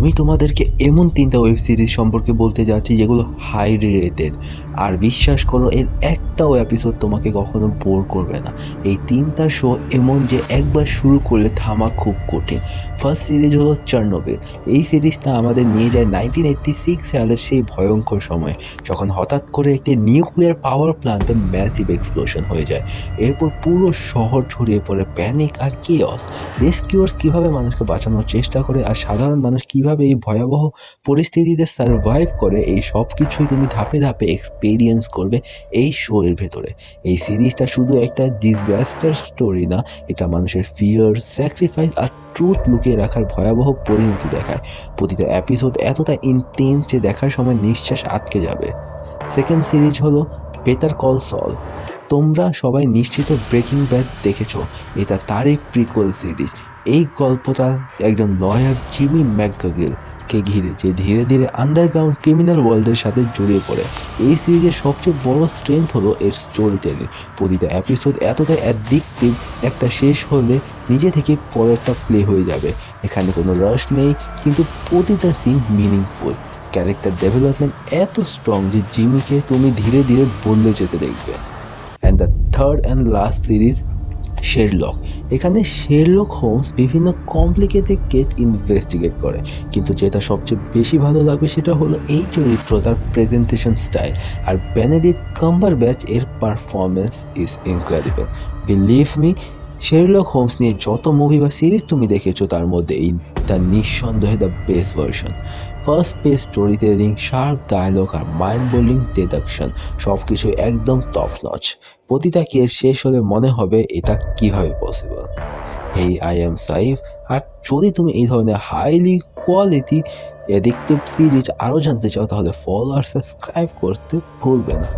আমি তোমাদেরকে এমন তিনটা ওয়েব সিরিজ সম্পর্কে বলতে যাচ্ছি যেগুলো হাই রেটেড আর বিশ্বাস করো, এর একটাও এপিসোড তোমাকে কখনো বোর করবে না। এই তিনটা শো এমন যে একবার শুরু করলে থামা খুব কঠিন। ফার্স্ট সিরিজ হলো চার্নোবিল এই সিরিজটা আমাদের নিয়ে যায় নাইনটিন এইটটি সিক্স সালের সেই ভয়ঙ্কর সময়, যখন হঠাৎ করে একটি নিউক্লিয়ার পাওয়ার প্ল্যান্টে ম্যাসিভ এক্সপ্লোশন হয়ে যায়। এরপর পুরো শহর ছড়িয়ে পড়ে প্যানিক আর কেয়স রেস্কিউয়ার্স কীভাবে মানুষকে বাঁচানোর চেষ্টা করে আর সাধারণ মানুষ কীভাবে এই ভয়াবহ পরিস্থিতিতে সার্ভাইভ করে এই সব কিছুই তুমি ধাপে ধাপে এক্সপিরিয়েন্স করবে এই শো এর ভেতরে। এই সিরিজটা শুধু একটা ডিসগ্যাস্টার স্টোরি না, এটা মানুষের ফিয়ার স্যাক্রিফাইস আর ট্রুথ লুকিয়ে রাখার ভয়াবহ পরিণতি দেখায়। প্রতিটা এপিসোড এতটা ইন্টেন্স যে দেখার সময় নিঃশ্বাস আটকে যাবে। সেকেন্ড সিরিজ হলো বেটার কল সল। তোমরা সবাই নিশ্চিত ব্রেকিং ব্যাড দেখেছ। এটা তারই প্রিকোয়েল সিরিজ এই গল্পটা একজন লয়ার জিমি ম্যাকগাগিলকে ঘিরে যে ধীরে ধীরে আন্ডারগ্রাউন্ড ক্রিমিনাল ওয়ার্ল্ডের সাথে জড়িয়ে পড়ে। এই সিরিজের সবচেয়ে বড় স্ট্রেংথ হলো এর স্টোরি টেলিং প্রতিটা এপিসোড এতটাই অ্যাডিকটিভ একটা শেষ হলে নিজে থেকে পরেরটা প্লে হয়ে যাবে। এখানে কোনো রাশ নেই, কিন্তু প্রতিটা সিন মিনিংফুল ক্যারেক্টার ডেভেলপমেন্ট এত স্ট্রং যে জিমিকে তুমি ধীরে ধীরে বদলে যেতে দেখবে। And the third and last series Sherlock এখানে শেরলক হোমস বিভিন্ন কমপ্লিকেটেড কেস ইনভেস্টিগেট করে। কিন্তু যেটা সবচেয়ে বেশি ভালো লাগবে সেটা হলো এই চরিত্র তার প্রেজেন্টেশন স্টাইল আর বেনেডিক্ট কাম্বার ব্যাচ এর performance is incredible believe me Sherlock Holmes নিয়ে যত মুভি বা সিরিজ তুমি দেখেছ, তার মধ্যে এই দ্য নিঃসন্দেহে the best version first page storytelling sharp dialogue R mind blowing deduction সব কিছু একদম টপ নচ প্রতিটা কেস শেষ হলে মনে হবে এটা কীভাবে পসিবল এই আই এম সাইফ আর যদি তুমি এই ধরনের হাইলি কোয়ালিটি এডিকটিভ সিরিজ আরও জানতে চাও, তাহলে ফলো আর সাবস্ক্রাইব করতে ভুলবে না।